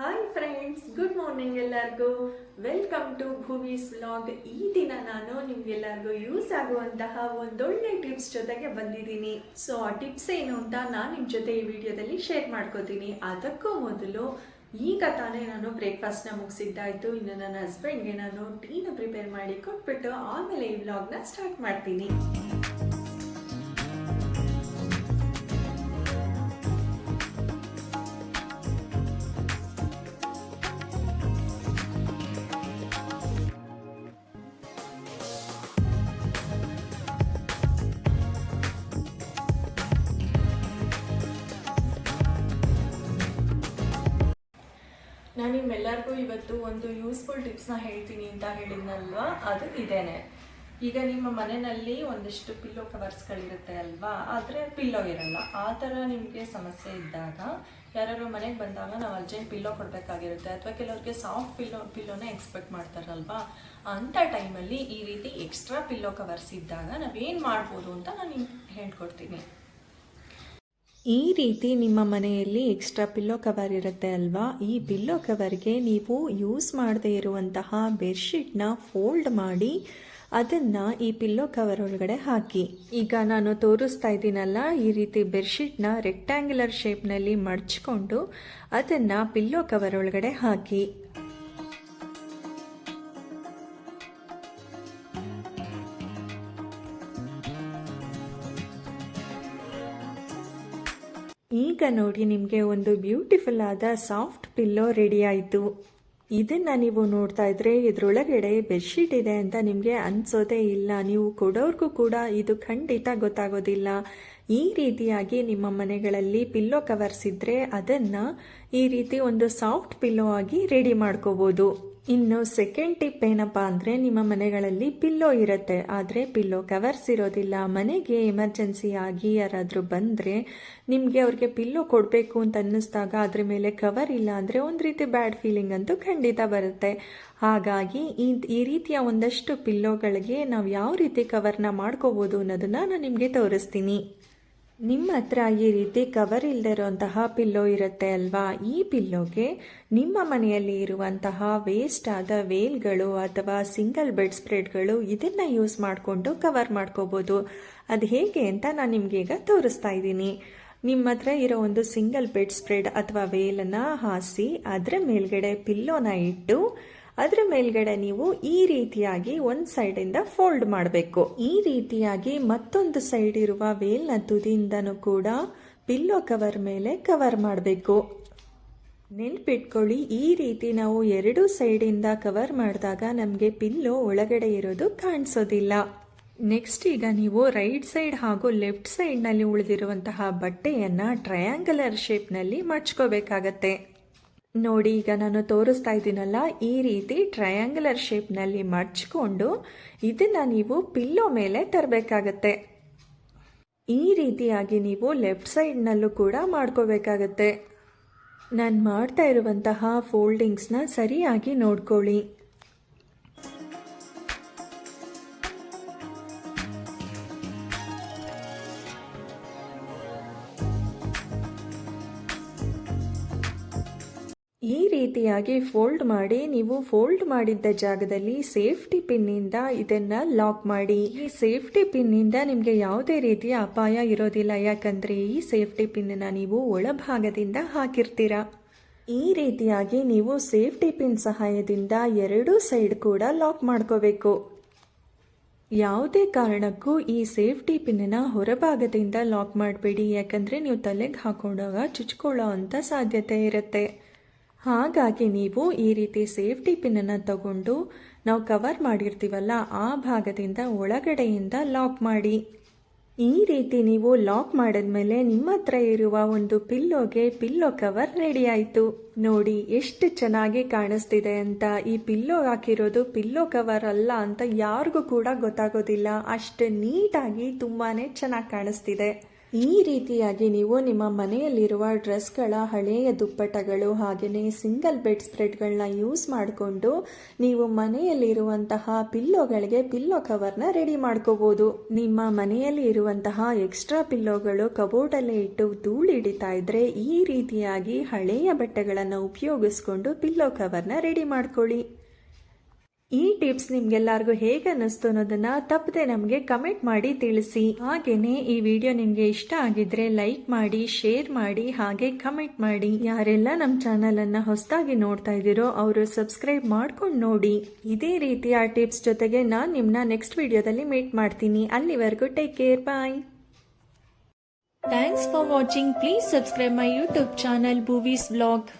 Hi friends good morning ಎಲ್ಲರಿಗೂ. Welcome to Bhuvi's vlog ಈ ದಿನ ನಾನು ನಿಮ್ಗೆಲ್ಲರಿಗೂ ಯೂಸ್ ಆಗುವಂತಹ ಒಂದೊಳ್ಳೆ ಟಿಪ್ಸ್ ಜೊತೆಗೆ ಬಂದಿದ್ದೀನಿ. ಸೊ ಆ ಟಿಪ್ಸ್ ಏನು ಅಂತ ನಾನು ನಿಮ್ಮ ಜೊತೆ ಈ ವಿಡಿಯೋದಲ್ಲಿ ಶೇರ್ ಮಾಡ್ಕೋತೀನಿ. ಅದಕ್ಕೂ ಮೊದಲು ಈಗ ತಾನೇ ನಾನು ಬ್ರೇಕ್ಫಾಸ್ಟ್ನ ಮುಗಿಸಿದ್ದಾಯ್ತು. ಇನ್ನು ನನ್ನ ಹಸ್ಬೆಂಡ್ಗೆ ನಾನು ಟೀನ ಪ್ರಿಪೇರ್ ಮಾಡಿ ಕೊಟ್ಬಿಟ್ಟು ಆಮೇಲೆ ಈ ವ್ಲಾಗ್ನ ಸ್ಟಾರ್ಟ್ ಮಾಡ್ತೀನಿ. ನಾನು ನಿಮ್ಮೆಲ್ಲರಿಗೂ ಇವತ್ತು ಒಂದು ಯೂಸ್ಫುಲ್ ಟಿಪ್ಸ್ನ ಹೇಳ್ತೀನಿ ಅಂತ ಹೇಳಿದ್ನಲ್ವಾ? ಅದು ಇದೇನೆ. ಈಗ ನಿಮ್ಮ ಮನೆಯಲ್ಲಿ ಒಂದಿಷ್ಟು ಪಿಲ್ಲೋ ಕವರ್ಸ್ಗಳಿರುತ್ತೆ ಅಲ್ವಾ? ಆದರೆ ಪಿಲ್ಲೋ ಇರಲ್ಲ. ಆ ಥರ ನಿಮಗೆ ಸಮಸ್ಯೆ ಇದ್ದಾಗ ಯಾರು ಮನೆಗೆ ಬಂದಾಗ ನಾವು ಅರ್ಜೆಂಟ್ ಪಿಲ್ಲೋ ಕೊಡಬೇಕಾಗಿರುತ್ತೆ. ಅಥವಾ ಕೆಲವ್ರಿಗೆ ಸಾಫ್ಟ್ ಪಿಲ್ಲೋ ಪಿಲ್ಲೋನ ಎಕ್ಸ್ಪೆಕ್ಟ್ ಮಾಡ್ತಾರಲ್ವಾ? ಅಂಥ ಟೈಮಲ್ಲಿ ಈ ರೀತಿ ಎಕ್ಸ್ಟ್ರಾ ಪಿಲ್ಲೋ ಕವರ್ಸ್ ಇದ್ದಾಗ ನಾವೇನು ಮಾಡ್ಬೋದು ಅಂತ ನಾನು ನಿಮ್ಗೆ ಹೇಳ್ಕೊಡ್ತೀನಿ. ಈ ರೀತಿ ನಿಮ್ಮ ಮನೆಯಲ್ಲಿ ಎಕ್ಸ್ಟ್ರಾ ಪಿಲ್ಲೋ ಕವರ್ ಇರುತ್ತೆ ಅಲ್ವಾ? ಈ ಪಿಲ್ಲೋ ಕವರ್ಗೆ ನೀವು ಯೂಸ್ ಮಾಡದೇ ಇರುವಂತಹ ಬೆಡ್ಶೀಟ್ನ ಫೋಲ್ಡ್ ಮಾಡಿ ಅದನ್ನು ಈ ಪಿಲ್ಲೋ ಕವರ್ ಒಳಗಡೆ ಹಾಕಿ. ಈಗ ನಾನು ತೋರಿಸ್ತಾ ಇದ್ದೀನಲ್ಲ, ಈ ರೀತಿ ಬೆಡ್ಶೀಟ್ನ ರೆಕ್ಟ್ಯಾಂಗ್ಯುಲರ್ ಶೇಪ್ನಲ್ಲಿ ಮಡ್ಚಿಕೊಂಡು ಅದನ್ನು ಪಿಲ್ಲೋ ಕವರ್ ಒಳಗಡೆ ಹಾಕಿ. ಈಗ ನೋಡಿ ನಿಮಗೆ ಒಂದು ಬ್ಯೂಟಿಫುಲ್ ಆದ ಸಾಫ್ಟ್ ಪಿಲ್ಲೋ ರೆಡಿ ಆಯಿತು. ಇದನ್ನು ನೀವು ನೋಡ್ತಾ ಇದ್ರೆ ಇದರೊಳಗಡೆ ಬೆಡ್ಶೀಟ್ ಇದೆ ಅಂತ ನಿಮಗೆ ಅನಿಸೋದೇ ಇಲ್ಲ. ನೀವು ಕೊಡೋರ್ಗೂ ಕೂಡ ಇದು ಖಂಡಿತ ಗೊತ್ತಾಗೋದಿಲ್ಲ. ಈ ರೀತಿಯಾಗಿ ನಿಮ್ಮ ಮನೆಗಳಲ್ಲಿ ಪಿಲ್ಲೋ ಕವರ್ಸ್ ಇದ್ದರೆ ಅದನ್ನು ಈ ರೀತಿ ಒಂದು ಸಾಫ್ಟ್ ಪಿಲ್ಲೋ ಆಗಿ ರೆಡಿ ಮಾಡ್ಕೋಬೋದು. ಇನ್ನು ಸೆಕೆಂಡ್ ಟಿಪ್ ಏನಪ್ಪ ಅಂದರೆ ನಿಮ್ಮ ಮನೆಗಳಲ್ಲಿ ಪಿಲ್ಲೋ ಇರುತ್ತೆ. ಆದರೆ ಪಿಲ್ಲೋ ಕವರ್ಸ್ ಇರೋದಿಲ್ಲ. ಮನೆಗೆ ಎಮರ್ಜೆನ್ಸಿ ಆಗಿ ಯಾರಾದರೂ ಬಂದರೆ ನಿಮಗೆ ಅವ್ರಿಗೆ ಪಿಲ್ಲೋ ಕೊಡಬೇಕು ಅಂತ ಅನ್ನಿಸ್ದಾಗ ಅದ್ರ ಮೇಲೆ ಕವರ್ ಇಲ್ಲ ಅಂದರೆ ಒಂದು ರೀತಿ ಬ್ಯಾಡ್ ಫೀಲಿಂಗ್ ಅಂತೂ ಖಂಡಿತ ಬರುತ್ತೆ. ಹಾಗಾಗಿ ಈ ಈ ರೀತಿಯ ಒಂದಷ್ಟು ಪಿಲ್ಲೋಗಳಿಗೆ ನಾವು ಯಾವ ರೀತಿ ಕವರ್ನ ಮಾಡ್ಕೋಬೋದು ಅನ್ನೋದನ್ನು ನಾನು ನಿಮಗೆ ತೋರಿಸ್ತೀನಿ. ನಿಮ್ಮ ಹತ್ರ ಈ ರೀತಿ ಕವರ್ ಇಲ್ಲದಿರುವಂತಹ ಪಿಲ್ಲೋ ಇರುತ್ತೆ ಅಲ್ವಾ? ಈ ಪಿಲ್ಲೋಗೆ ನಿಮ್ಮ ಮನೆಯಲ್ಲಿ ಇರುವಂತಹ ವೇಸ್ಟ್ ಆದ ವೇಲ್ಗಳು ಅಥವಾ ಸಿಂಗಲ್ ಬೆಡ್ ಸ್ಪ್ರೆಡ್ಗಳು ಇದನ್ನು ಯೂಸ್ ಮಾಡಿಕೊಂಡು ಕವರ್ ಮಾಡ್ಕೋಬೋದು. ಅದು ಹೇಗೆ ಅಂತ ನಾನು ನಿಮಗೆ ಈಗ ತೋರಿಸ್ತಾ ಇದ್ದೀನಿ. ನಿಮ್ಮ ಹತ್ರ ಇರೋ ಒಂದು ಸಿಂಗಲ್ ಬೆಡ್ ಸ್ಪ್ರೆಡ್ ಅಥವಾ ವೇಲನ್ನು ಹಾಸಿ ಅದರ ಮೇಲ್ಗಡೆ ಪಿಲ್ಲೋನ ಇಟ್ಟು ಅದರ ಮೇಲ್ಗಡೆ ನೀವು ಈ ರೀತಿಯಾಗಿ ಒಂದು ಸೈಡಿಂದ ಫೋಲ್ಡ್ ಮಾಡಬೇಕು. ಈ ರೀತಿಯಾಗಿ ಮತ್ತೊಂದು ಸೈಡ್ ಇರುವ ವೇಲ್ನ ತುದಿಯಿಂದನೂ ಕೂಡ ಪಿಲ್ಲೋ ಕವರ್ ಮೇಲೆ ಕವರ್ ಮಾಡಬೇಕು. ನೆನ್ಪಿಟ್ಕೊಳ್ಳಿ, ಈ ರೀತಿ ನಾವು ಎರಡು ಸೈಡಿಂದ ಕವರ್ ಮಾಡಿದಾಗ ನಮಗೆ ಪಿಲ್ಲೋ ಒಳಗಡೆ ಇರೋದು ಕಾಣಿಸೋದಿಲ್ಲ. ನೆಕ್ಸ್ಟ್ ಈಗ ನೀವು ರೈಟ್ ಸೈಡ್ ಹಾಗೂ ಲೆಫ್ಟ್ ಸೈಡ್ನಲ್ಲಿ ಉಳಿದಿರುವಂತಹ ಬಟ್ಟೆಯನ್ನು ಟ್ರಯಾಂಗುಲರ್ ಶೇಪ್ನಲ್ಲಿ ಮಡ್ಚ್ಕೋಬೇಕಾಗತ್ತೆ. ನೋಡಿ, ಈಗ ನಾನು ತೋರಿಸ್ತಾ ಇದ್ದೀನಲ್ಲ, ಈ ರೀತಿ ಟ್ರಯಾಂಗುಲರ್ ಶೇಪ್ನಲ್ಲಿ ಮಡ್ಚಿಕೊಂಡು ಇದನ್ನು ನೀವು ಪಿಲ್ಲೋ ಮೇಲೆ ತರಬೇಕಾಗತ್ತೆ. ಈ ರೀತಿಯಾಗಿ ನೀವು ಲೆಫ್ಟ್ ಸೈಡ್ನಲ್ಲೂ ಕೂಡ ಮಾಡ್ಕೋಬೇಕಾಗತ್ತೆ. ನಾನು ಮಾಡ್ತಾ ಇರುವಂತಹ ಫೋಲ್ಡಿಂಗ್ಸ್ನ ಸರಿಯಾಗಿ ನೋಡ್ಕೊಳ್ಳಿ. ಈ ರೀತಿಯಾಗಿ ಫೋಲ್ಡ್ ಮಾಡಿ, ನೀವು ಫೋಲ್ಡ್ ಮಾಡಿದ್ದ ಜಾಗದಲ್ಲಿ ಸೇಫ್ಟಿ ಪಿನ್ನಿಂದ ಇದನ್ನ ಲಾಕ್ ಮಾಡಿ. ಈ ಸೇಫ್ಟಿ ಪಿನ್ನಿಂದ ನಿಮಗೆ ಯಾವುದೇ ರೀತಿಯ ಅಪಾಯ ಇರೋದಿಲ್ಲ. ಯಾಕಂದ್ರೆ ಈ ಸೇಫ್ಟಿ ಪಿನ್ನ ನೀವು ಒಳಭಾಗದಿಂದ ಹಾಕಿರ್ತೀರಾ. ಈ ರೀತಿಯಾಗಿ ನೀವು ಸೇಫ್ಟಿ ಪಿನ್ ಸಹಾಯದಿಂದ ಎರಡೂ ಸೈಡ್ ಕೂಡ ಲಾಕ್ ಮಾಡ್ಕೋಬೇಕು. ಯಾವುದೇ ಕಾರಣಕ್ಕೂ ಈ ಸೇಫ್ಟಿ ಪಿನ್ನ ಹೊರಭಾಗದಿಂದ ಲಾಕ್ ಮಾಡಬೇಡಿ. ಯಾಕಂದರೆ ನೀವು ತಲೆಗೆ ಹಾಕೊಂಡಾಗ ಚುಚ್ಕೊಳ್ಳೋ ಅಂಥ ಸಾಧ್ಯತೆ ಇರುತ್ತೆ. ಹಾಗಾಗಿ ನೀವು ಈ ರೀತಿ ಸೇಫ್ಟಿ ಪಿನ್ನನ್ನು ತಗೊಂಡು ನಾವು ಕವರ್ ಮಾಡಿರ್ತೀವಲ್ಲ, ಆ ಭಾಗದಿಂದ ಒಳಗಡೆಯಿಂದ ಲಾಕ್ ಮಾಡಿ. ಈ ರೀತಿ ನೀವು ಲಾಕ್ ಮಾಡಿದ್ಮೇಲೆ ನಿಮ್ಮ ಹತ್ರ ಇರುವ ಒಂದು ಪಿಲ್ಲೋಗೆ ಪಿಲ್ಲೋ ಕವರ್ ರೆಡಿ ಆಯಿತು. ನೋಡಿ, ಎಷ್ಟು ಚೆನ್ನಾಗಿ ಕಾಣಿಸ್ತಿದೆ ಅಂತ. ಈ ಪಿಲ್ಲೋ ಹಾಕಿರೋದು ಪಿಲ್ಲೋ ಕವರ್ ಅಲ್ಲ ಅಂತ ಯಾರಿಗೂ ಕೂಡ ಗೊತ್ತಾಗೋದಿಲ್ಲ. ಅಷ್ಟು ನೀಟಾಗಿ ತುಂಬಾ ಚೆನ್ನಾಗಿ ಕಾಣಿಸ್ತಿದೆ. ಈ ರೀತಿಯಾಗಿ ನೀವು ನಿಮ್ಮ ಮನೆಯಲ್ಲಿರುವ ಡ್ರೆಸ್ಗಳ ಹಳೆಯ ದುಪ್ಪಟಗಳು ಹಾಗೆಯೇ ಸಿಂಗಲ್ ಬೆಡ್ ಸ್ಪ್ರೆಡ್ಗಳನ್ನ ಯೂಸ್ ಮಾಡಿಕೊಂಡು ನೀವು ಮನೆಯಲ್ಲಿರುವಂತಹ ಪಿಲ್ಲೋಗಳಿಗೆ ಪಿಲ್ಲೋ ಕವರ್ನ ರೆಡಿ ಮಾಡ್ಕೋಬೋದು. ನಿಮ್ಮ ಮನೆಯಲ್ಲಿ ಇರುವಂತಹ ಎಕ್ಸ್ಟ್ರಾ ಪಿಲ್ಲೋಗಳು ಕಬೋರ್ಡಲ್ಲಿ ಇಟ್ಟು ಧೂಳು ಹಿಡಿತಾ ಇದ್ರೆ ಈ ರೀತಿಯಾಗಿ ಹಳೆಯ ಬಟ್ಟೆಗಳನ್ನು ಉಪಯೋಗಿಸ್ಕೊಂಡು ಪಿಲ್ಲೋ ಕವರ್ನ ರೆಡಿ ಮಾಡ್ಕೊಳ್ಳಿ. ಈ ಟಿಪ್ಸ್ ನಿಮ್ಗೆಲ್ಲರಿಗೂ ಹೇಗೆ ಅನ್ನಿಸ್ತು ಅನ್ನೋದನ್ನ ತಪ್ಪದೆ ನಮಗೆ ಕಮೆಂಟ್ ಮಾಡಿ ತಿಳಿಸಿ. ಹಾಗೇನೆ ಈ ವಿಡಿಯೋ ನಿಮ್ಗೆ ಇಷ್ಟ ಆಗಿದ್ರೆ ಲೈಕ್ ಮಾಡಿ ಶೇರ್ ಮಾಡಿ, ಹಾಗೆ ಕಮೆಂಟ್ ಮಾಡಿ. ಯಾರೆಲ್ಲ ನಮ್ಮ ಚಾನಲ್ ಅನ್ನ ಹೊಸದಾಗಿ ನೋಡ್ತಾ ಇದ್ದೀರೋ ಅವರು ಸಬ್ಸ್ಕ್ರೈಬ್ ಮಾಡ್ಕೊಂಡು ನೋಡಿ. ಇದೇ ರೀತಿಯ ಟಿಪ್ಸ್ ಜೊತೆಗೆ ನಾನು ನಿಮ್ನ ನೆಕ್ಸ್ಟ್ ವಿಡಿಯೋದಲ್ಲಿ ಮೀಟ್ ಮಾಡ್ತೀನಿ. ಅಲ್ಲಿವರೆಗೂ take care bye thanks for watching please subscribe my YouTube channel movies vlog